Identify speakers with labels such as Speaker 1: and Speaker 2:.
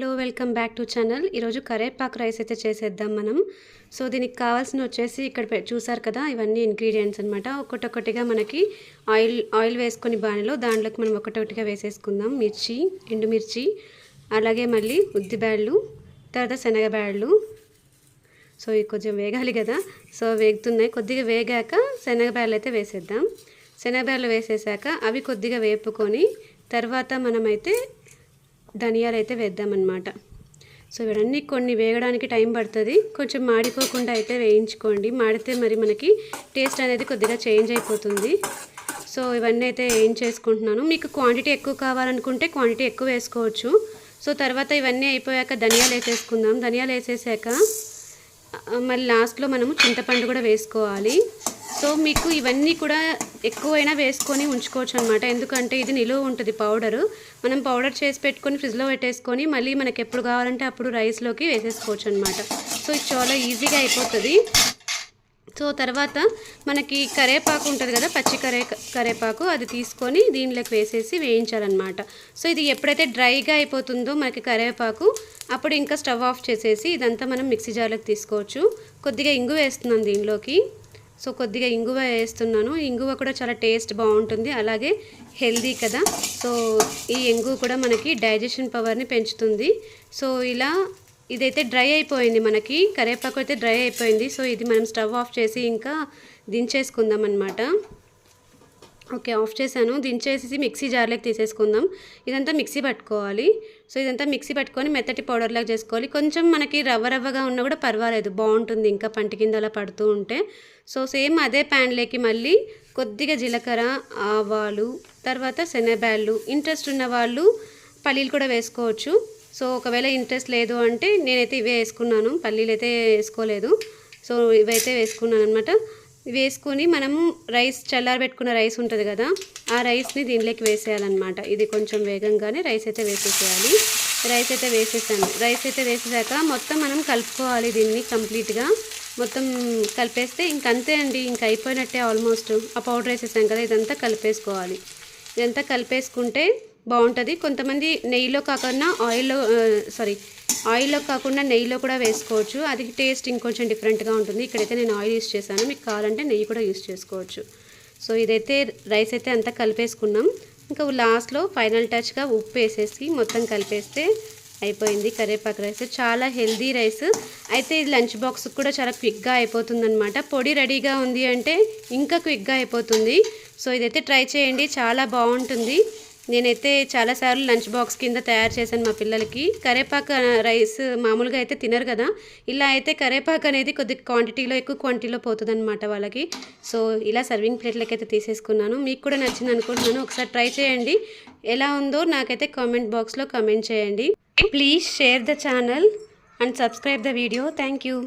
Speaker 1: Hello welcome back to channel. ఈరోజు కరేపాకు rice అయితే చేసేద్దాం మనం. సో దీనికి కావాల్సిన వచ్చేసి ఇక్కడ చూసారు కదా ఇవన్నీ ఇంగ్రీడియంట్స్ అనమాట ఒకటొకటిగా మనకి ఆయిల్ ఆయిల్ వేసుకొని బాణలో దాంట్లోకి మనం ఒకటొకటిగా వేసేసుకుందాం. మిర్చి ఎండుమిర్చి అలాగే మళ్ళీ ఉద్దిబ్యాళ్ళు తర్వాత శనగబ్యాళ్ళు. సో ఇవి కొంచెం వేగాలి కదా. సో వేగుతున్నాయి. కొద్దిగా వేగాక శనగబ్యాళ్ళు అయితే వేసేద్దాం. శనగబ్యాళ్ళు వేసేసాక అవి కొద్దిగా వేపుకొని తర్వాత మనమైతే ధనియాలు అయితే వేద్దామన్నమాట. సో ఇవన్నీ కొన్ని వేగడానికి టైం పడుతుంది. కొంచెం మాడిపోకుండా అయితే వేయించుకోండి. మాడితే మరి మనకి టేస్ట్ అనేది కొద్దిగా చేంజ్ అయిపోతుంది. సో ఇవన్నీ అయితే వేయించేసుకుంటున్నాను మీకు క్వాంటిటీ ఎక్కువ కావాలనుకుంటే క్వాంటిటీ ఎక్కువ వేసుకోవచ్చు. సో తర్వాత ఇవన్నీ అయిపోయాక ధనియాలు వేసేసుకుందాం. ధనియాలు వేసేసాక మళ్ళీ లాస్ట్లో మనము చింతపండు కూడా వేసుకోవాలి. సో మీకు ఇవన్నీ కూడా ఎక్కువైనా వేసుకొని ఉంచుకోవచ్చు అనమాట ఎందుకంటే ఇది నిలువ ఉంటుంది పౌడరు. మనం పౌడర్ చేసి పెట్టుకొని ఫ్రిడ్జ్లో పెట్టేసుకొని మళ్ళీ మనకి ఎప్పుడు కావాలంటే అప్పుడు రైస్లోకి వేసేసుకోవచ్చు అనమాట సో ఇది చాలా ఈజీగా అయిపోతుంది. సో తర్వాత మనకి కరేపాకు ఉంటుంది కదా పచ్చి కరే కరేపాకు అది తీసుకొని దీనిలోకి వేసేసి వేయించాలన్నమాట. సో ఇది ఎప్పుడైతే డ్రైగా అయిపోతుందో మనకి కరేపాకు అప్పుడు ఇంకా స్టవ్ ఆఫ్ చేసేసి ఇదంతా మనం మిక్సీ జార్లోకి తీసుకోవచ్చు. కొద్దిగా ఇంగు వేస్తున్నాం దీనిలోకి. సో కొద్దిగా ఇంగువ వేస్తున్నాను. ఇంగువ కూడా చాలా టేస్ట్ బాగుంటుంది. అలాగే హెల్దీ కదా. సో ఈ ఇంగువ కూడా మనకి డైజెషన్ పవర్ని పెంచుతుంది. సో ఇలా ఇదైతే డ్రై అయిపోయింది మనకి. కరివేపాకు అయితే డ్రై అయిపోయింది. సో ఇది మనం స్టవ్ ఆఫ్ చేసి ఇంకా దించేసుకుందాం అనమాట ఓకే ఆఫ్ చేశాను. దించేసి మిక్సీ జార్లోకి తీసేసుకుందాం. ఇదంతా మిక్సీ పట్టుకోవాలి. సో ఇదంతా మిక్సీ పట్టుకొని మెత్తటి పౌడర్లాగా చేసుకోవాలి. కొంచెం మనకి రవ్వ రవ్వగా ఉన్నా కూడా పర్వాలేదు. బాగుంటుంది ఇంకా పంట కింద అలా పడుతూ ఉంటే. సో సేమ్ అదే ప్యాన్లోకి మళ్ళీ కొద్దిగా జీలకర్ర ఆవాలు తర్వాత శనగబ్యాళ్ళు. ఇంట్రెస్ట్ ఉన్న వాళ్ళు పల్లీలు కూడా వేసుకోవచ్చు. సో ఒకవేళ ఇంట్రెస్ట్ లేదు అంటే నేనైతే ఇవే వేసుకున్నాను. పల్లీలు అయితే వేసుకోలేదు. సో ఇవైతే వేసుకున్నాను అనమాట వేసుకొని మనము రైస్ చల్లారబెట్టుకున్న రైస్ ఉంటుంది కదా ఆ రైస్ని దీనిలోకి వేసేయాలన్నమాట. ఇది కొంచెం వేగంగానే రైస్ అయితే వేసేసేయాలి. రైస్ అయితే వేసేసాను. రైస్ అయితే వేసేసాక మొత్తం మనం కలుపుకోవాలి దీన్ని కంప్లీట్గా. మొత్తం కలిపేస్తే ఇంకంతే అండి ఇంక అయిపోయినట్టే ఆల్మోస్ట్. ఆ పౌడర్ వేసేసాం కదా ఇదంతా కలిపేసుకోవాలి. ఇదంతా కలిపేసుకుంటే బాగుంటుంది. కొంతమంది నెయ్యిలో కాకుండా ఆయిల్లో సారీ ఆయిల్లో కాకుండా నెయ్యిలో కూడా వేసుకోవచ్చు. అది టేస్ట్ ఇంకొంచెం డిఫరెంట్గా ఉంటుంది. ఇక్కడైతే నేను ఆయిల్ యూస్ చేశాను. మీకు కావాలంటే నెయ్యి కూడా యూస్ చేసుకోవచ్చు. సో ఇదైతే రైస్ అయితే అంతా కలిపేసుకున్నాం. ఇంకా లాస్ట్లో ఫైనల్ టచ్గా ఉప్పు వేసేసి మొత్తం కలిపేస్తే అయిపోయింది కరివేపాకు రైస్. చాలా హెల్దీ రైస్. అయితే ఇది లంచ్ బాక్స్ కూడా చాలా క్విక్గా అయిపోతుంది అనమాట పొడి రెడీగా ఉంది అంటే ఇంకా క్విక్గా అయిపోతుంది. సో ఇదైతే ట్రై చేయండి. చాలా బాగుంటుంది. నేనైతే చాలాసార్లు లంచ్ బాక్స్ కింద తయారు చేశాను మా పిల్లలకి. కరేపాకు రైస్ మామూలుగా అయితే తినరు కదా. ఇలా అయితే కరేపాకు అనేది కొద్ది క్వాంటిటీలో ఎక్కువ క్వాంటిటీలో పోతుంది అనమాట వాళ్ళకి. సో ఇలా సర్వింగ్ ప్లేట్లకి అయితే తీసేసుకున్నాను. మీకు కూడా నచ్చింది అనుకుంటున్నాను. ఒకసారి ట్రై చేయండి. ఎలా ఉందో నాకైతే కామెంట్ బాక్స్లో కామెంట్ చేయండి. Please share the channel and subscribe the video thank you